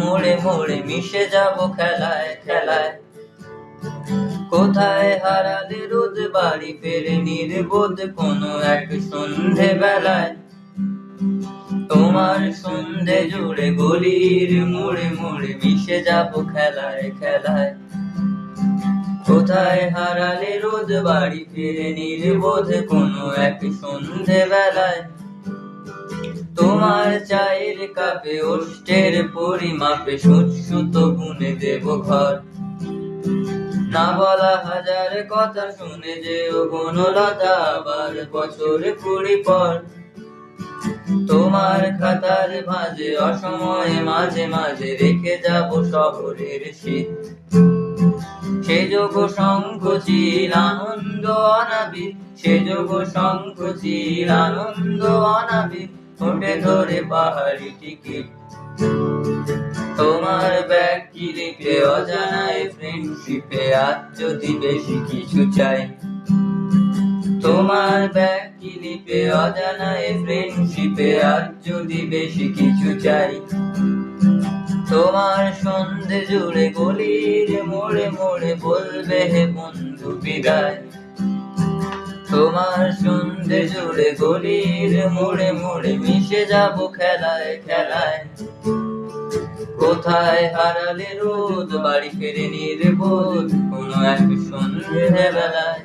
মোড়ে মোড়ে মিশে যাব খেলায় খেলায়। কোথায় হারালে রোদ বাড়ি ফেরে নির্বোধ কোনো এক সন্ধে বেলায়। তোমার সন্ধে জুড়ে গলির মোড়ে মোড়ে মিশে যাব খেলায় খেলায়। কোথায় হারালে রোদ বাড়ি ফিরে নির্বোধ কোনো এক সন্ধে বেলায়। তোমার চায়ের কাপে ওষ্টের পরিমাপে সুত গুনে দেব ঘর। না বলা হাজার কথা শুনে যে ও আবার বছর কুড়ি পর। তোমার খাতার ভাঁজে, অসময়ে মাঝে মাঝে রেখে যাব শহরের শীত। সে যোগ সংকোচিল আনন্দ অনাবির, সে যোগ সংকোচিল আনন্দ অনাবির ঠোঁটে ধরে পাহাড়ি টিকিট। তোমার ব্যাগ কিলিপে অজানায় ফ্রেন্ডশিপে আজ যদি বেশি কিছু চাই? তোমার ব্যাগ কি লিপে অজানায় ফ্রেন্ডশিপে আজ যদি বেশি কিছু চাই? তোমার সন্ধে জুড়ে গলির মোড়ে মোড়ে বলবে, হে বন্ধু, বিদায়। তোমার সন্ধে জুড়ে গলির মোড়ে মোড়ে মিশে যাব খেলায় খেলায়। কোথায় হারালে রোদ, বাড়ি ফিরে নির্বোধ কোনো এক সন্ধে বেলায়।